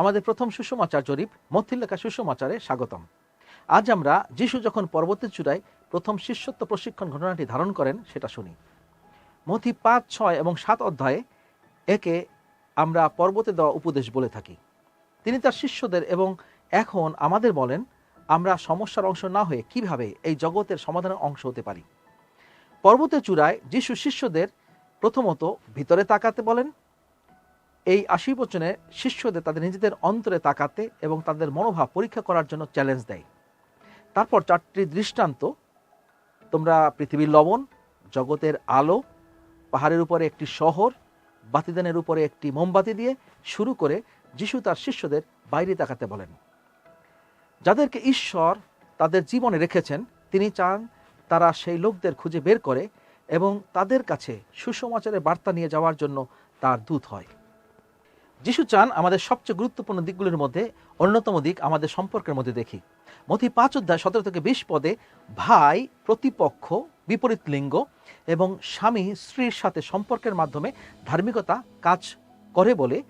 আমাদের প্রথম সুষমাচার জরিপ মথির লেখা সুষমাচারে স্বাগতম। আজ আমরা যিশু যখন পর্বতের চূড়ায় প্রথম শিষ্যত্ব প্রশিক্ষণ ঘটনাটি ধারণ করেন, সেটা শুনি। মথি পাঁচ, ছয় এবং সাত অধ্যায়ে একে আমরা পর্বতে দেওয়া উপদেশ বলে থাকি। তিনি তার শিষ্যদের এবং এখন আমাদের বলেন, আমরা সমস্যার অংশ না হয়ে কীভাবে এই জগতের সমাধানের অংশ হতে পারি? পর্বতের চূড়ায় যিশু শিষ্যদের প্রথমত ভিতরে তাকাতে বলেন এই আশি বচনে শিষ্যদের তাদের নিজেদের অন্তরে তাকাতে এবং তাদের মনোভাব পরীক্ষা করার জন্য চ্যালেঞ্জ দেয়। তারপর চারটি দৃষ্টান্ত, তোমরা পৃথিবীর লবণ, জগতের আলো, পাহাড়ের উপরে একটি শহর, বাতিদানের উপরে একটি মোমবাতি দিয়ে শুরু করে যিশু তার শিষ্যদের বাইরে তাকাতে বলেন। যাদেরকে ঈশ্বর তাদের জীবনে রেখেছেন, তিনি চান তারা সেই লোকদের খুঁজে বের করে এবং তাদের কাছে সুসমাচারের বার্তা নিয়ে যাওয়ার জন্য তার দূত হয়। যিশু চান আমাদের সবচেয়ে গুরুত্বপূর্ণ দিকগুলির মধ্যে অন্যতম দিক আমাদের সম্পর্কের মধ্যে দেখি। মথি পাঁচ অধ্যায় সতেরো থেকে বিশ পদে ভাই, প্রতিপক্ষ, বিপরীত লিঙ্গ এবং স্বামী, স্ত্রীর সাথে সম্পর্কের মাধ্যমে ধার্মিকতা কাজ করে বলে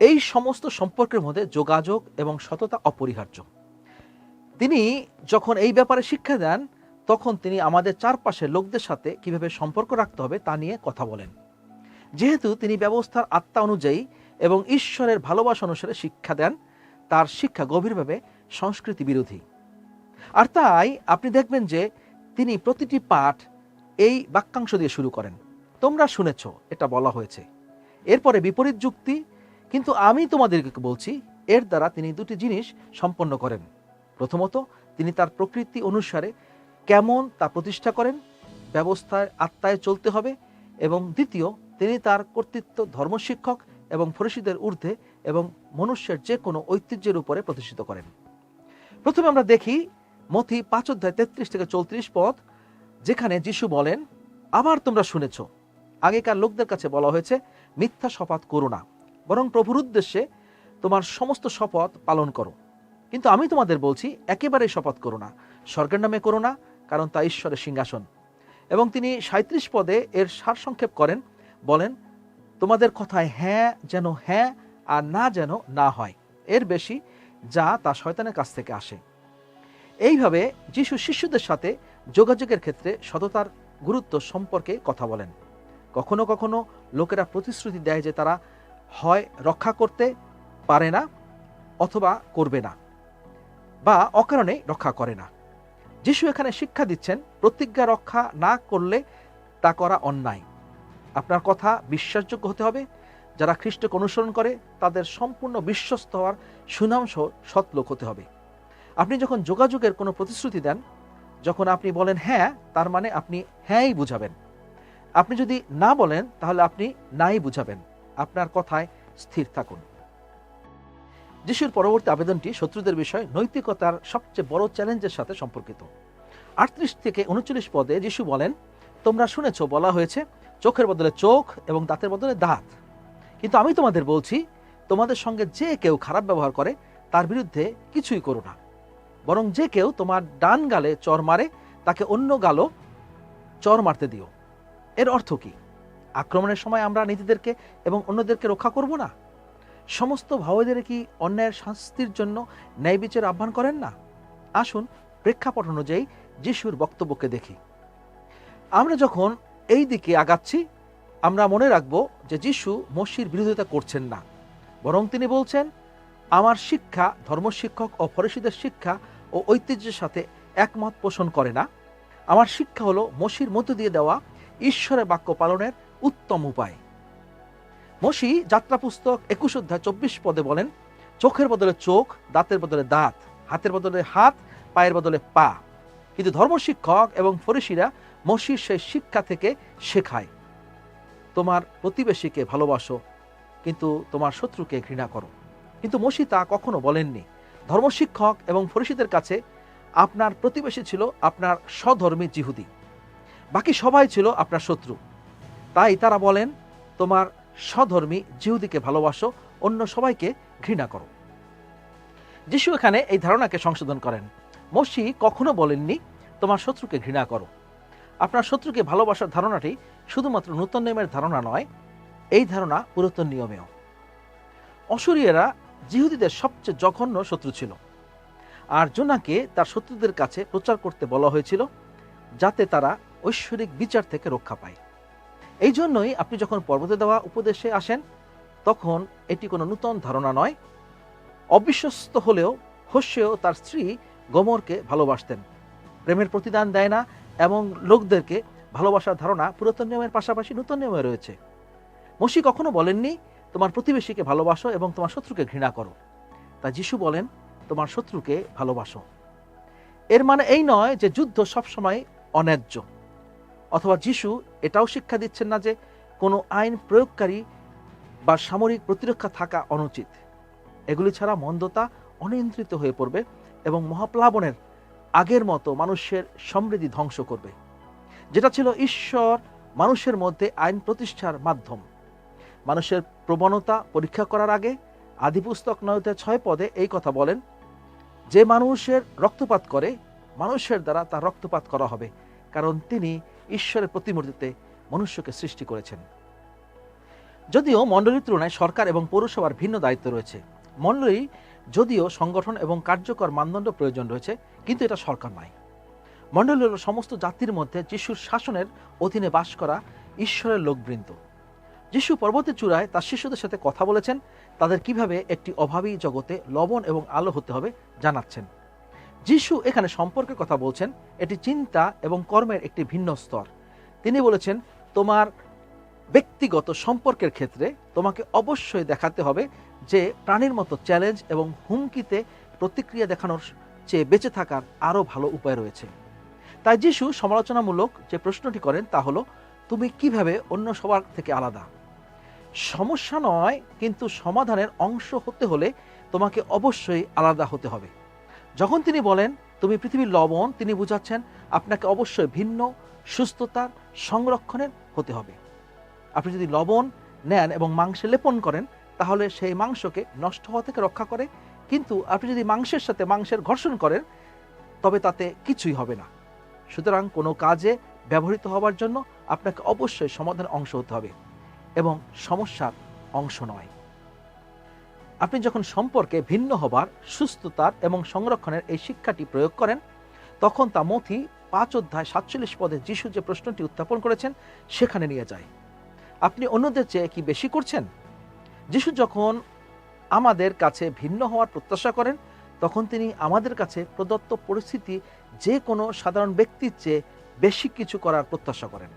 এই সমস্ত সম্পর্কের মধ্যে যোগাযোগ এবং সততা অপরিহার্য। তিনি যখন এই ব্যাপারে শিক্ষা দেন, তখন তিনি আমাদের চারপাশের লোকদের সাথে কীভাবে সম্পর্ক রাখতে হবে তা নিয়ে কথা বলেন। যেহেতু তিনি ব্যবস্থার আত্মা অনুযায়ী এবং ঈশ্বরের ভালোবাসা অনুসারে শিক্ষা দেন। তার শিক্ষা গভীরভাবে সংস্কৃতি বিরোধী। আর তাই আপনি দেখবেন যে তিনি প্রতিটি পাঠ এই বাক্যাংশ দিয়ে শুরু করেন। তোমরা শুনেছ, এটা বলা হয়েছে। এরপরে বিপরীত যুক্তি, কিন্তু আমি তোমাদেরকে বলছি, এর দ্বারা তিনি দুটি জিনিস সম্পন্ন করেন। প্রথমত, তিনি তার প্রকৃতি অনুসারে কেমন তা প্রতিষ্ঠা করেন, ব্যবস্থায় আত্মায় চলতে হবে এবং দ্বিতীয়, তিনি তার কর্তৃত্ব ধর্মশিক্ষক এবং ফরিসিদের ঊর্ধ্বে এবং মনুষ্যের যে কোনো ঐতিহ্যের উপরে প্রতিষ্ঠিত করেন। প্রথমে আমরা দেখি মথি পাঁচ অধ্যায় তেত্রিশ থেকে চৌত্রিশ পদ, যেখানে যিশু বলেন, আবার তোমরা শুনেছ, আগেকার লোকদের কাছে বলা হয়েছে, মিথ্যা শপথ করো না, বরং প্রভুর উদ্দেশ্যে তোমার সমস্ত শপথ পালন করো। কিন্তু আমি তোমাদের বলছি, একেবারেই শপথ করো না, স্বর্গের নামে করো না, কারণ তা ঈশ্বরের সিংহাসন। এবং তিনি সাঁত্রিশ পদে এর সারসংক্ষেপ করেন, বলেন তোমাদের কথায় হ্যাঁ যেন হ্যাঁ আর না যেন না হয়। এর বেশি যা তা শয়তানের কাছ থেকে আসে। এইভাবে যিশু শিষ্যদের সাথে যোগাযোগের ক্ষেত্রে সততার গুরুত্ব সম্পর্কে কথা বলেন। কখনো কখনো লোকেরা প্রতিশ্রুতি দেয় যে তারা হয় রক্ষা করতে পারে না অথবা করবে না বা অকারণে রক্ষা করে না। যিশু এখানে শিক্ষা দিচ্ছেন, প্রতিজ্ঞা রক্ষা না করলে তা করা অন্যায়। আপনার কথা বিশ্বাসযোগ্য হতে হবে। যারা খ্রিস্টকে অনুসরণ করে, তাদের সম্পূর্ণ বিশ্বস্ত হওয়ার সুনামসহ সৎ লোক হতে হবে। আপনি যখন যোগাযোগের কোনো প্রতিশ্রুতি দেন, যখন আপনি বলেন হ্যাঁ তার মানে আপনি হ্যাঁই বুঝাবেন। আপনি যদি না বলেন, তাহলে আপনি নাই বুঝাবেন। আপনার কথায় স্থির থাকুন। যিশুর পরবর্তী আবেদনটি শত্রুদের বিষয়ে নৈতিকতার সবচেয়ে বড় চ্যালেঞ্জের সাথে সম্পর্কিত। আটত্রিশ থেকে উনচল্লিশ পদে যিশু বলেন, তোমরা শুনেছ, বলা হয়েছে চোখের বদলে চোখ এবং দাঁতের বদলে দাঁত। কিন্তু আমি তোমাদের বলছি, তোমাদের সঙ্গে যে কেউ খারাপ ব্যবহার করে, তার বিরুদ্ধে কিছুই করো না। বরং যে কেউ তোমার ডান গালে চর মারে, তাকে অন্য গালও চর মারতে দিও। এর অর্থ কি? আক্রমণের সময় আমরা নিজেদেরকে এবং অন্যদেরকে রক্ষা করব না? সমস্ত ভাবেদের কি অন্যায়ের শাস্তির জন্য ন্যায় বিচার আহ্বান করেন না? আসুন প্রেক্ষাপট অনুযায়ী যিশুর বক্তব্যকে দেখি। আমরা যখন এই দিকে আগাচ্ছি। আমরা মনে রাখব যে যিশু মসির বিরোধিতা করছেন না। বরং তিনি বলছেন, আমার শিক্ষা ধর্মশিক্ষক ও ফরিসিদের শিক্ষা ও ঐতিহ্যের সাথে একমত পোষণ করে না। আমার শিক্ষা হলো মসির মধ্য দিয়ে দেওয়া ঈশ্বরের বাক্য পালনের উত্তম উপায়। মসি যাত্রা পুস্তক একুশ অধ্যায় চব্বিশ পদে বলেন, চোখের বদলে চোখ, দাঁতের বদলে দাঁত, হাতের বদলে হাত, পায়ের বদলে পা। কিন্তু ধর্মশিক্ষক এবং ফরিসিরা মসির সেই শিক্ষা থেকে শেখায়। তোমার প্রতিবেশীকে ভালোবাসো, কিন্তু তোমার শত্রুকে ঘৃণা করো। কিন্তু মসি তা কখনো বলেননি। ধর্মশিক্ষক এবং ফরিসিদের কাছে আপনার প্রতিবেশী ছিল আপনার স্বধর্মী জিহুদি। বাকি সবাই ছিল আপনার শত্রু। তাই তারা বলেন, তোমার স্বধর্মী জিহুদিকে ভালোবাসো, অন্য সবাইকে ঘৃণা করো। যিশু এখানে এই ধারণাকে সংশোধন করেন। মসি কখনো বলেননি, তোমার শত্রুকে ঘৃণা করো। আপনার শত্রুকে ভালোবাসার ধারণাটি শুধুমাত্র নূতন নিয়মের ধারণা নয়, এই ধারণা পুরাতন নিয়মেও। অসুরিয়েরা জিহুদিদের সবচেয়ে জঘন্য শত্রু ছিল। আর জোনাকে তার শত্রুদের কাছে প্রচার করতে বলা হয়েছিল, যাতে তারা ঐশ্বরিক বিচার থেকে রক্ষা পায়। এই জন্যই আপনি যখন পর্বতে দেওয়া উপদেশে আসেন, তখন এটি কোনো নূতন ধারণা নয়, অবিশ্বস্ত হলেও হোসেও তার স্ত্রী গমরকে ভালোবাসতেন। প্রেমের প্রতিদান দেয় না এবং লোকদেরকে ভালোবাসার ধারণা পুরাতন নিয়মের পাশাপাশি নতুন নিয়মে রয়েছে। মসি কখনো বলেননি, তোমার প্রতিবেশীকে ভালোবাসো এবং তোমার শত্রুকে ঘৃণা করো। তা যিশু বলেন, তোমার শত্রুকে ভালোবাসো। এর মানে এই নয় যে যুদ্ধ সবসময় অন্যায্য। অথবা যিশু এটাও শিক্ষা দিচ্ছেন না যে কোনো আইন প্রয়োগকারী বা সামরিক প্রতিরক্ষা থাকা অনুচিত। এগুলি ছাড়া মন্দতা অনিয়ন্ত্রিত হয়ে পড়বে এবং মহাপ্লাবনের আগের মতো মানুষের সমৃদ্ধি ধ্বংস করবে। যেটা ছিল ঈশ্বর মানুষের মধ্যে আইন প্রতিষ্ঠার মাধ্যম। মানুষের প্রবণতা পরীক্ষা করার আগে আদিপুস্তক নয়তে ছয় পদে এই কথা বলেন, যে মানুষের রক্তপাত করে, মানুষের দ্বারা তার রক্তপাত করা হবে, কারণ তিনি ঈশ্বরের প্রতিমূর্তিতে মনুষ্যকে সৃষ্টি করেছেন। যদিও মণ্ডলীর তুলনায় সরকার এবং পৌরসভার ভিন্ন দায়িত্ব রয়েছে। মণ্ডলী যদিও সংগঠন এবং কার্যকর মানদণ্ড প্রয়োজন রয়েছে, কিন্তু এটা সরকার নয় মণ্ডলী হল সমস্ত জাতির মধ্যে যিশুর শাসনের অধীনে বাস করা ঈশ্বরের লোকবৃন্দ। যিশু পর্বতের চূড়ায় তার শিশুদের সাথে কথা বলেছেন, তাদের কীভাবে একটি অভাবী জগতে লবণ এবং আলো হতে হবে জানাচ্ছেন। যিশু এখানে সম্পর্কের কথা বলছেন, এটি চিন্তা এবং কর্মের একটি ভিন্ন স্তর। তিনি বলেছেন, তোমার ব্যক্তিগত সম্পর্কের ক্ষেত্রে তোমাকে অবশ্যই দেখাতে হবে যে প্রাণীর মতো চ্যালেঞ্জ এবং হুমকিতে প্রতিক্রিয়া দেখানোর চেয়ে বেঁচে থাকার আরও ভালো উপায় রয়েছে। তাই যিশু সমালোচনামূলক যে প্রশ্নটি করেন তা হলো, তুমি কীভাবে অন্য সবার থেকে আলাদা? সমস্যা নয়, কিন্তু সমাধানের অংশ হতে হলে তোমাকে অবশ্যই আলাদা হতে হবে। যখন তিনি বলেন, তুমি পৃথিবীর লবণ তিনি বুঝাচ্ছেন, আপনাকে অবশ্যই ভিন্ন, সুস্থতার সংরক্ষণের হতে হবে। আপনি যদি লবণ নেন এবং মাংসে লেপন করেন তাহলে সেই মাংসকে নষ্ট হওয়া থেকে রক্ষা করে। কিন্তু আপনি যদি মাংসের সাথে মাংসের ঘর্ষণ করেন, তবে তাতে কিছুই হবে না। সুতরাং কোনো কাজে ব্যবহৃত হওয়ার জন্য আপনাকে অবশ্যই সমাধানের অংশ হতে হবে এবং সমস্যার অংশ নয়। আপনি যখন সম্পর্কে ভিন্ন হবার, সুস্থতার এবং সংরক্ষণের এই শিক্ষাটি প্রয়োগ করেন, তখন তা মথি পাঁচ অধ্যায় সাতচল্লিশ পদে যিশু যে প্রশ্নটি উত্থাপন করেছেন, সেখানে নিয়ে যায়। আপনি অন্যদের চেয়ে কি বেশি করছেন? যিশু যখন আমাদের কাছে ভিন্ন হওয়ার প্রত্যাশা করেন, তখন তিনি আমাদের কাছে প্রদত্ত পরিস্থিতি যে কোনো সাধারণ ব্যক্তির চেয়ে বেশি কিছু করার প্রত্যাশা করেন।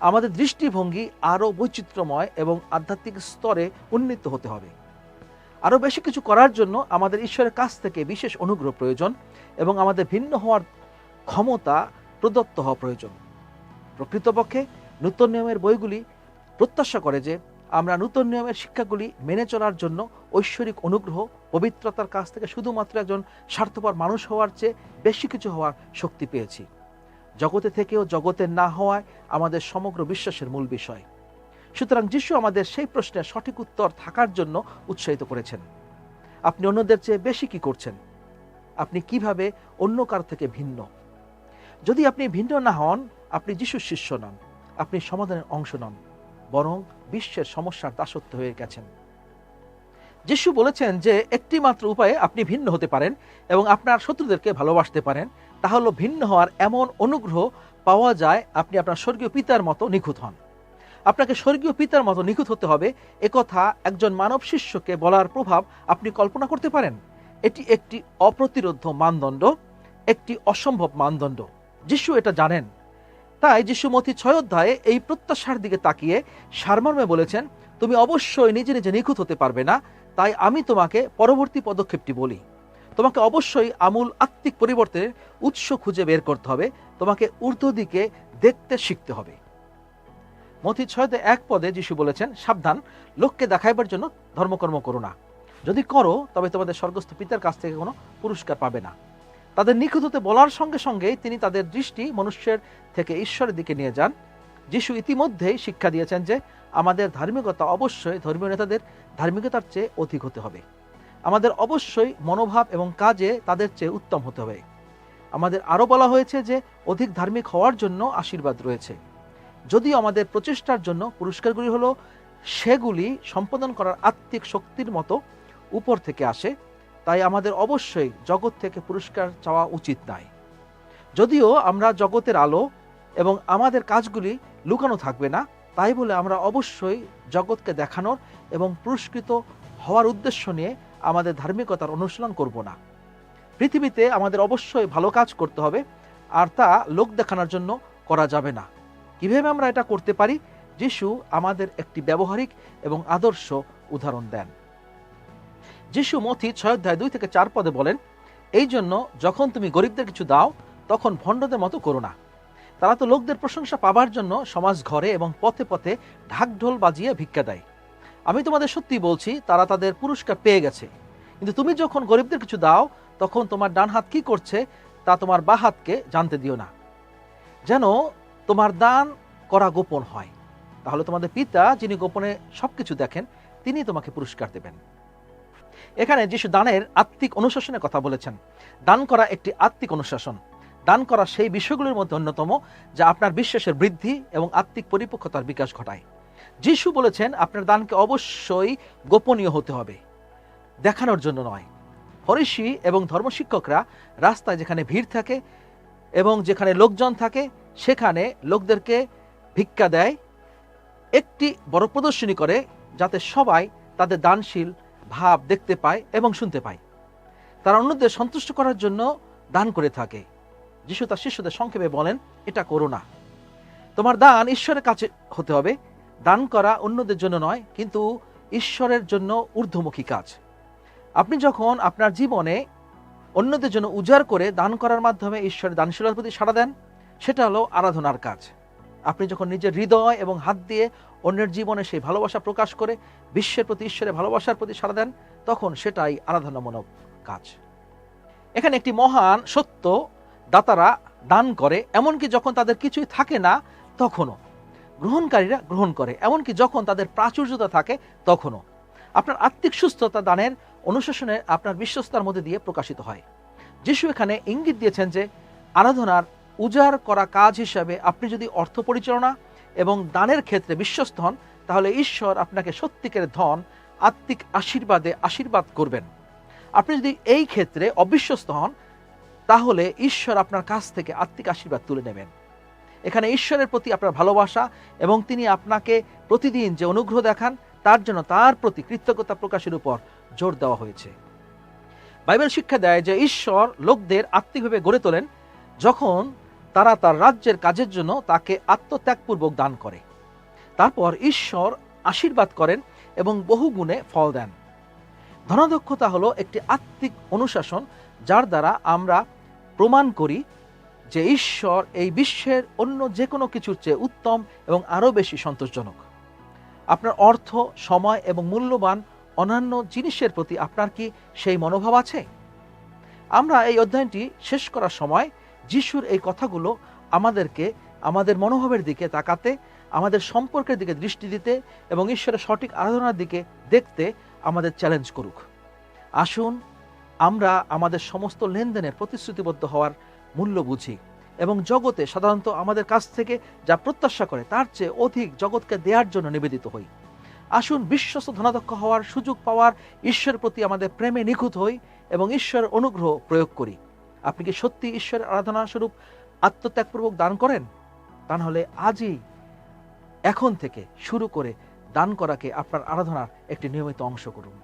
আমাদের দৃষ্টিভঙ্গি আরও বৈচিত্র্যময় এবং আধ্যাত্মিক স্তরে উন্নীত হতে হবে। আরও বেশি কিছু করার জন্য আমাদের ঈশ্বরের কাছ থেকে বিশেষ অনুগ্রহ প্রয়োজন এবং আমাদের ভিন্ন হওয়ার ক্ষমতা প্রদত্ত হওয়া প্রয়োজন। প্রকৃতপক্ষে নূতন নিয়মের বইগুলি প্রত্যাশা করে যে আমরা নূতন নিয়মের শিক্ষাগুলি মেনে চলার জন্য ঐশ্বরিক অনুগ্রহ, পবিত্রতার কাছ থেকে শুধুমাত্র একজন স্বার্থপর মানুষ হওয়ার চেয়ে বেশি কিছু হওয়ার শক্তি পেয়েছি। জগতে থেকেও জগতের না হওয়ায় আমাদের সমগ্র বিশ্বাসের মূল বিষয়। সুতরাং যিশু আমাদের সেই প্রশ্নের সঠিক উত্তর থাকার জন্য উৎসাহিত করেছেন। আপনি অন্যদের চেয়ে বেশি কি করছেন? আপনি কীভাবে অন্য কার থেকে ভিন্ন? যদি আপনি ভিন্ন না হন, আপনি যিশুর শিষ্য নন, আপনি সমাধানের অংশ নন। বরং বিশ্বের সমস্যার দাসত্ব হয়ে গেছেন। যিশু বলেছেন যে একটি মাত্র উপায়ে আপনি ভিন্ন হতে পারেন এবং আপনার শত্রুদেরকে ভালোবাসতে পারেন, তা হলো ভিন্ন হওয়ার এমন অনুগ্রহ পাওয়া যায় আপনি আপনার স্বর্গীয় পিতার মতো নিখুঁত হন। আপনাকে স্বর্গীয় পিতার মতো নিখুঁত হতে হবে একথা একজন মানব শিষ্যকে বলার প্রভাব আপনি কল্পনা করতে পারেন। এটি একটি অপ্রতিরোধ মানদণ্ড, একটি অসম্ভব মানদণ্ড। যিশু এটা জানেন। তাই যিশু মতি ছয় অধ্যায়ে এই প্রত্যাশার দিকে তাকিয়ে সারমর্মে বলেছেন, তুমি অবশ্যই নিজে নিজে নিখুঁত হতে পারবে না, তাই আমি তোমাকে পরবর্তী পদক্ষেপটি বলি। তোমাকে অবশ্যই আমূল আত্মিক পরিবর্তনের উৎস খুঁজে বের করতে হবে, তোমাকে ঊর্ধ্ব দিকে দেখতে শিখতে হবে। মতি ছয়তে এক পদে যিশু বলেছেন, সাবধান, লোককে দেখাইবার জন্য ধর্মকর্ম করো না। যদি করো, তবে তোমাদের স্বর্গস্থ পিতার কাছ থেকে কোনো পুরস্কার পাবে না। তাদের নিখুঁত হতে বলার সঙ্গে সঙ্গেই তিনি তাদের দৃষ্টি মনুষ্যের থেকে ঈশ্বরের দিকে নিয়ে যান। যিশু ইতিমধ্যেই শিক্ষা দিয়েছেন যে আমাদের ধার্মিকতা অবশ্যই ধর্মীয় নেতাদের ধার্মিকতার চেয়ে অধিক হতে হবে। আমাদের অবশ্যই মনোভাব এবং কাজে তাদের চেয়ে উত্তম হতে হবে। আমাদের আরও বলা হয়েছে যে অধিক ধার্মিক হওয়ার জন্য আশীর্বাদ রয়েছে। যদিও আমাদের প্রচেষ্টার জন্য পুরস্কারগুলি হলো, সেগুলি সম্পাদন করার আত্মিক শক্তির মতো উপর থেকে আসে তাই আমাদের অবশ্যই জগৎ থেকে পুরস্কার চাওয়া উচিত নয় যদিও আমরা জগতের আলো এবং আমাদের কাজগুলি লুকানো থাকবে না, তাই বলে আমরা অবশ্যই জগৎকে দেখানোর এবং পুরস্কৃত হওয়ার উদ্দেশ্য নিয়ে আমাদের ধার্মিকতার অনুশীলন করব না। পৃথিবীতে আমাদের অবশ্যই ভালো কাজ করতে হবে, আর তা লোক দেখানোর জন্য করা যাবে না। কীভাবে আমরা এটা করতে পারি? যিশু আমাদের একটি ব্যবহারিক এবং আদর্শ উদাহরণ দেন। যিশু মথি ছয় অধ্যায় দুই থেকে চার পদে বলেন, এই জন্য যখন তুমি গরিবদের কিছু দাও, তখন ভণ্ডদের মতো করো না। তারা তো লোকদের প্রশংসা পাবার জন্য সমাজ ঘরে এবং পথে পথে ঢাকঢোল বাজিয়ে ভিক্ষা দেয়। আমি তোমাদের সত্যি বলছি, তারা তাদের পুরস্কার পেয়ে গেছে। কিন্তু তুমি যখন গরিবদের কিছু দাও, তখন তোমার ডান হাত কি করছে, তা তোমার বা হাতকে জানতে দিও না। যেন তোমার দান করা গোপন হয়। তাহলে তোমাদের পিতা, যিনি গোপনে সবকিছু দেখেন তিনি তোমাকে পুরস্কার দেবেন। এখানে যিশু দানের আত্মিক অনুশাসনের কথা বলেছেন। দান করা একটি আত্মিক অনুশাসন। দান করা সেই বিষয়গুলোর মধ্যে অন্যতম, যা আপনার বিশ্বাসের বৃদ্ধি এবং আত্মিক পরিপক্কতার বিকাশ ঘটায়। যিশু বলেছেন, আপনার দানকে অবশ্যই গোপনীয় হতে হবে। দেখানোর জন্য নয়। ফরিসি এবং ধর্মশিক্ষকরা রাস্তায় যেখানে ভিড় থাকে এবং যেখানে লোকজন থাকে, সেখানে লোকদেরকে ভিক্ষা দেয়। একটি বড় প্রদর্শনী করে যাতে সবাই তাদের দানশীল ভাব দেখতে পায় এবং শুনতে পায়। তারা অন্যদের সন্তুষ্ট করার জন্য দান করে থাকে। যিশু তার শিষ্যদের সংক্ষেপে বলেন, এটা করো না। তোমার দান ঈশ্বরের কাছে হতে হবে। দান করা অন্যদের জন্য নয়, কিন্তু ঈশ্বরের জন্য ঊর্ধ্বমুখী কাজ। আপনি যখন আপনার জীবনে অন্যদের জন্য উজাড় করে দান করার মাধ্যমে ঈশ্বরের দানশীলতার প্রতি সাড়া দেন, সেটা হলো আরাধনার কাজ। আপনি যখন নিজের হৃদয় এবং হাত দিয়ে অন্যের জীবনে সেই ভালোবাসা প্রকাশ করে বিশ্বের প্রতি, ঈশ্বরের ভালোবাসার প্রতি সাড়া দেন, তখন সেটাই আরাধনামূলক কাজ। এখানে একটি মহান সত্য দাতারা দান করে, এমনকি যখন তাদের কিছুই থাকে না, তখনও। গ্রহণকারীরা গ্রহণ করে, এমনকি যখন তাদের প্রাচুর্যতা থাকে, তখনও। আপনার আত্মিক সুস্থতা দানের অনুশাসনে আপনার বিশ্বস্তার মধ্যে দিয়ে প্রকাশিত হয়। যিশু এখানে ইঙ্গিত দিয়েছেন যে, আরাধনার উজাড় করা কাজ হিসাবে আপনি যদি অর্থ পরিচালনা এবং দানের ক্ষেত্রে বিশ্বস্ত হন, তাহলে ঈশ্বর আপনাকে সত্যিকার ধন, আত্মিক আশীর্বাদে আশীর্বাদ করবেন। আপনি যদি এই ক্ষেত্রে অবিশ্বস্ত হন, তাহলে ঈশ্বর আপনার কাছ থেকে আত্মিক আশীর্বাদ তুলে নেবেন। এখানে ঈশ্বরের প্রতি আপনার ভালোবাসা এবং তিনি আপনাকে প্রতিদিন যে অনুগ্রহ দেখান, তার জন্য তার প্রতি কৃতজ্ঞতা প্রকাশের উপর জোর দেওয়া হয়েছে। বাইবেল শিক্ষা দেয় যে ঈশ্বর লোকদের আত্মিকভাবে গড়ে তোলেন যখন তারা তার রাজ্যের কাজের জন্য তাকে আত্মত্যাগপূর্বক দান করে। তারপর ঈশ্বর আশীর্বাদ করেন এবং বহু গুণে ফল দেন। ধনাধ্যক্ষতা হলো একটি আত্মিক অনুশাসন যার দ্বারা আমরা প্রমাণ করি যে ঈশ্বর এই বিশ্বের অন্য যে কোনো কিছুর চেয়ে উত্তম এবং আরও বেশি সন্তোষজনক। আপনার অর্থ, সময় এবং মূল্যবান অন্যান্য জিনিসের প্রতি আপনার কি সেই মনোভাব আছে? আমরা এই অধ্যয়নটি শেষ করার সময় যিশুর এই কথাগুলো আমাদেরকে, আমাদের মনোভাবের দিকে তাকাতে, আমাদের সম্পর্কের দিকে দৃষ্টি দিতে এবং ঈশ্বরের সঠিক আরাধনার দিকে দেখতে আমাদের চ্যালেঞ্জ করুক। আসুন, আমরা আমাদের সমস্ত লেনদেনের প্রতিশ্রুতিবদ্ধ হওয়ার মূল্য বুঝি এবং জগতে সাধারণত আমাদের কাছ থেকে যা প্রত্যাশা করে তার চেয়ে অধিক জগৎকে দেওয়ার জন্য নিবেদিত হই। আসুন, বিশ্বস্ত ধনাধ্যক্ষ হওয়ার সুযোগ পাওয়ার ঈশ্বরের প্রতি আমাদের প্রেমে নিখুঁত হই এবং ঈশ্বরের অনুগ্রহ প্রয়োগ করি। আপনি কি সত্যি ঈশ্বরের আরাধনা স্বরূপ আত্মত্যাগপূর্বক দান করেন? তা নাহলে আজই, এখন থেকে শুরু করে দান করাকে আপনার আরাধনার একটি নিয়মিত অংশ করুন।